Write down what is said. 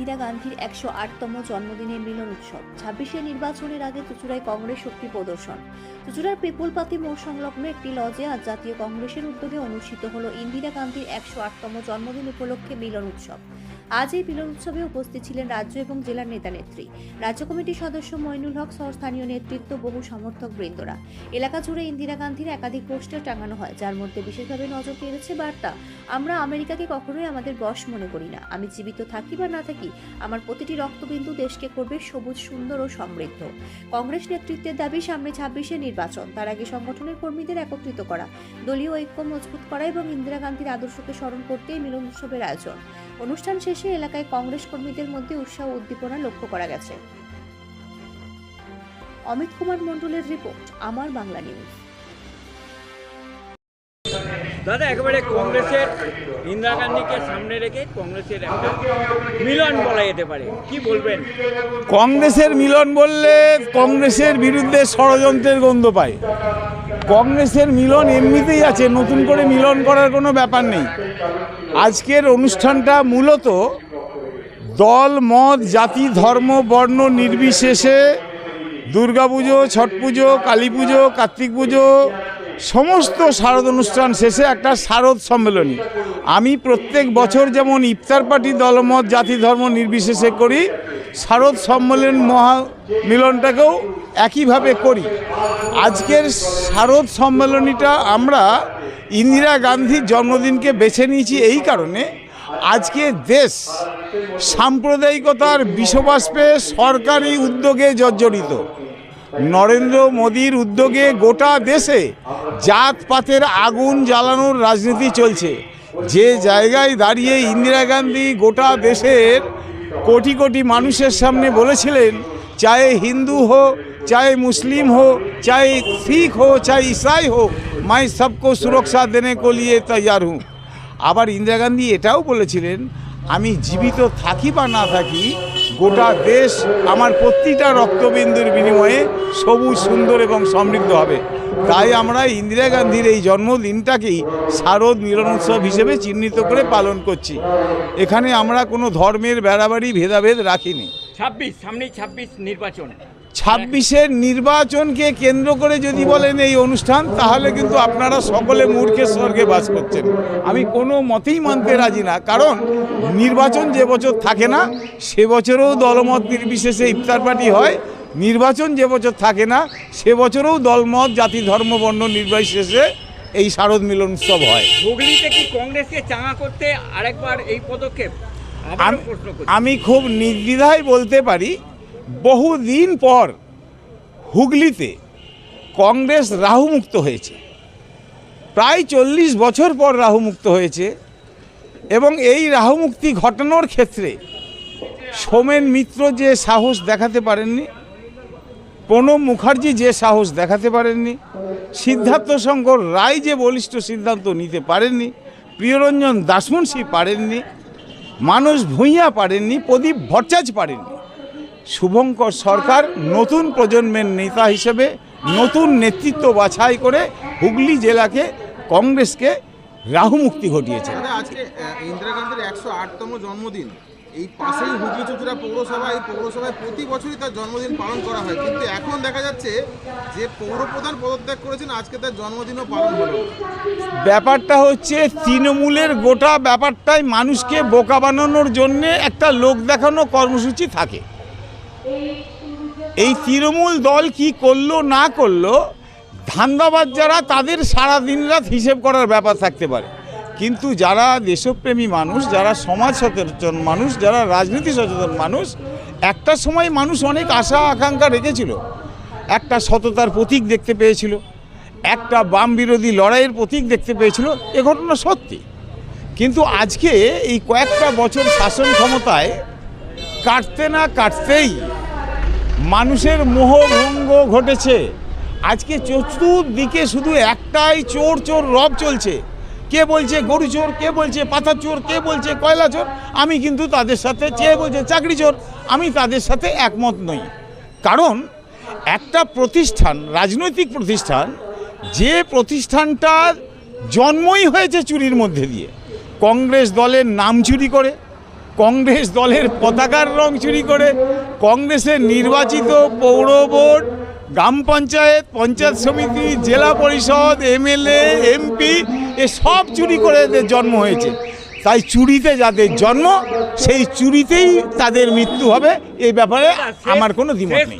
ইন্দিরা গান্ধীর একশো আটতম জন্মদিনের মিলন উৎসব ছাব্বিশে নির্বাচনের আগে চুচুড়ায় কংগ্রেস শক্তি প্রদর্শন। চুচুড়ার পিপুলপাতি মোড় সংলগ্ন একটি লজে আজ জাতীয় কংগ্রেসের উদ্যোগে অনুষ্ঠিত হল ইন্দিরা গান্ধীর একশো আটতম জন্মদিন উপলক্ষে মিলন উৎসব আজ এই মিলন উৎসবে উপস্থিত ছিলেন রাজ্য এবং জেলার নেতা নেত্রী। রাজ্য কমিটির সদস্য মইনুল হক সহ স্থানীয় নেতৃত্ব বহু সমর্থক বৃন্দরা। এলাকা জুড়ে ইন্দিরা গান্ধীর একাধিক পোস্টার টাঙানো হয়, যার মধ্যে বিশেষভাবে নজর কেড়েছে বার্তা, আমরা আমেরিকাকে কখনোই আমাদের বশ মনে করি না। আমি জীবিত থাকি বা না থাকি, আমার প্রতিটি রক্তবিন্দু দেশকে করবে সবুজ, সুন্দর ও সমৃদ্ধ। কংগ্রেস নেতৃত্বের দাবি, সামনে ছাব্বিশে নির্বাচন, তার আগে সংগঠনের কর্মীদের একত্রিত করা, দলীয় ঐক্য মজবুত করা এবং ইন্দিরা গান্ধীর আদর্শকে স্মরণ করতে মিলন উৎসবের আয়োজন। অনুষ্ঠান শেষে এলাকায় কংগ্রেস কর্মীদের মধ্যে উৎসাহ উদ্দীপনা লক্ষ্য করা গেছে। অমিত কুমার মণ্ডলের রিপোর্ট আমার বাংলা নিউজ। দাদা একেবারে কংগ্রেসের ইন্দিরা গান্ধীকে সামনে রেখে কংগ্রেসের একটা মিলন বলা যেতে পারে। কি বলবেন? কংগ্রেসের মিলন বললে কংগ্রেসের বিরুদ্ধে ষড়যন্ত্রের গন্ধ পায়। কংগ্রেসের মিলন এমনিতেই আছে, নতুন করে মিলন করার কোনো ব্যাপার নেই। আজকের অনুষ্ঠানটা মূলত দল, মত, জাতি, ধর্ম, বর্ণ নির্বিশেষে দুর্গাপুজো ছট পুজো, কালী পুজো, কার্তিক পুজো, সমস্ত শারদ অনুষ্ঠান শেষে একটা শারদ সম্মেলনী। আমি প্রত্যেক বছর যেমন ইফতার পার্টি দলমত জাতি, ধর্ম নির্বিশেষে করি শারদ সম্মেলন মহা মিলনটাকেও একইভাবে করি। আজকের শারদ সম্মেলনীটা আমরা ইন্দিরা গান্ধীর জন্মদিনকে বেছে নিয়েছি এই কারণে। আজকে দেশ সাম্প্রদায়িকতার বিষবাষ্পে সরকারি উদ্যোগে জর্জরিত। নরেন্দ্র মোদীর উদ্যোগে গোটা দেশে জাতপাতের আগুন জ্বালানোর রাজনীতি চলছে। যে জায়গায় দাঁড়িয়ে ইন্দিরা গান্ধী গোটা দেশের কোটি কোটি মানুষের সামনে বলেছিলেন চাহে হিন্দু হো চাহে মুসলিম হো চাহে শিখ হো চাহে ইসাই হো মাই সবকো সুরক্ষা দেনে কো লিয়ে তৈয়ার হুম। আবার ইন্দিরা গান্ধী এটাও বলেছিলেন, আমি জীবিত থাকি বা না থাকি গোটা দেশ আমার প্রতিটা রক্তবিন্দুর বিনিময়ে সবুজ, সুন্দর এবং সমৃদ্ধ হবে। তাই আমরা ইন্দিরা গান্ধীর এই জন্মদিনটাকেই শারদ মিলনোৎসব হিসেবে চিহ্নিত করে পালন করছি। এখানে আমরা কোনো ধর্মের বেড়াবাড়ি, ভেদাভেদ রাখিনি। ছাব্বিশ, সামনেই ছাব্বিশ নির্বাচন। ছাব্বিশের নির্বাচনকে কেন্দ্র করে যদি বলেন এই অনুষ্ঠান তাহলে কিন্তু আপনারা সকলে মূর্খের স্বর্গে বাস করছেন। আমি কোনো মতেই মানতে রাজি না কারণ নির্বাচন যে বছর থাকে না সে বছরেও দলমত নির্বিশেষে ইফতার পার্টি হয়। নির্বাচন যে বছর থাকে না সে বছরেও দলমত জাতি ধর্ম বর্ণ নির্বিশেষে এই শারদ মিলন উৎসব হয়। হুগলিতে কি কংগ্রেসকে চাঙা করতে আরেকবার এই পদক্ষেপ? আমি খুব নির্দ্বিধায় বলতে পারি বহুদিন পর হুগলিতে কংগ্রেস রাহুমুক্ত হয়েছে। প্রায় চল্লিশ বছর পর রাহুমুক্ত হয়েছে এবং এই রাহুমুক্তি ঘটানোর ক্ষেত্রে সোমেন মিত্র যে সাহস দেখাতে পারেননি, প্রণব মুখার্জি যে সাহস দেখাতে পারেননি, সিদ্ধার্থ শঙ্কর রায় যে বলিষ্ঠ সিদ্ধান্ত নিতে পারেননি, প্রিয়রঞ্জন দাসমুন্সি পারেননি মানুষ ভূঁইয়া পারেননি, প্রদীপ ভট্টাচ পারেননি। শুভঙ্কর সরকার নতুন প্রজন্মের নেতা হিসেবে নতুন নেতৃত্ব বাছাই করে হুগলি জেলাকে কংগ্রেসকে রাহুমুক্তি ঘটিয়েছে। আজকে ইন্দিরা গান্ধীর একশো আটতম জন্মদিন। এই পাশেই হুগলি চুচুড়া পৌরসভা এই পৌরসভায় প্রতি বছরই তার জন্মদিন পালন করা হয়। কিন্তু এখন দেখা যাচ্ছে যে পৌরপ্রধান পদত্যাগ করেছেন আজকে তার জন্মদিনও পালন হলো। ব্যাপারটা হচ্ছে তৃণমূলের গোটা ব্যাপারটাই মানুষকে বোকা বানানোর জন্য একটা লোক দেখানো কর্মসূচি থাকে। এই তৃণমূল দল কি করল, না করল ধান্দাবাজ যারা, তাদের সারা দিন রাত হিসেব করার ব্যাপার থাকতে পারে। কিন্তু যারা দেশপ্রেমী মানুষ, যারা সমাজ সচেতন মানুষ, যারা রাজনীতি সচেতন মানুষ, একটা সময় মানুষ অনেক আশা, আকাঙ্ক্ষা রেখেছিল। একটা সততার প্রতীক দেখতে পেয়েছিল। একটা বাম বিরোধী লড়াইয়ের প্রতীক দেখতে পেয়েছিল। এ ঘটনা সত্যি। কিন্তু আজকে এই কয়েকটা বছর শাসন ক্ষমতায় কাটতে না কাটতেই মানুষের মোহভঙ্গ ঘটেছে। আজকে চতুর্দিকে শুধু একটাই চোর চোর রব চলছে। কে বলছে গরু চোর, কে বলছে পাথর চোর, কে বলছে কয়লা চোর, আমি কিন্তু তাদের সাথে চেয়ে বলছে চাকরি চোর, আমি তাদের সাথে একমত নই। কারণ একটা প্রতিষ্ঠান, রাজনৈতিক প্রতিষ্ঠান, যে প্রতিষ্ঠানটার জন্মই হয়েছে চুরির মধ্যে দিয়ে, কংগ্রেস দলের নাম চুরি করে কংগ্রেস দলের পতাকার রং চুরি করে কংগ্রেসের নির্বাচিত পৌর বোর্ড গ্রাম পঞ্চায়েত পঞ্চায়েত সমিতি জেলা পরিষদ এমএলএ এমপি এ সব চুরি করে এদের জন্ম হয়েছে। তাই চুরিতে যাদের জন্ম সেই চুরিতেই তাদের মৃত্যু হবে। এই ব্যাপারে আমার কোনো দ্বিমত শেষ নেই।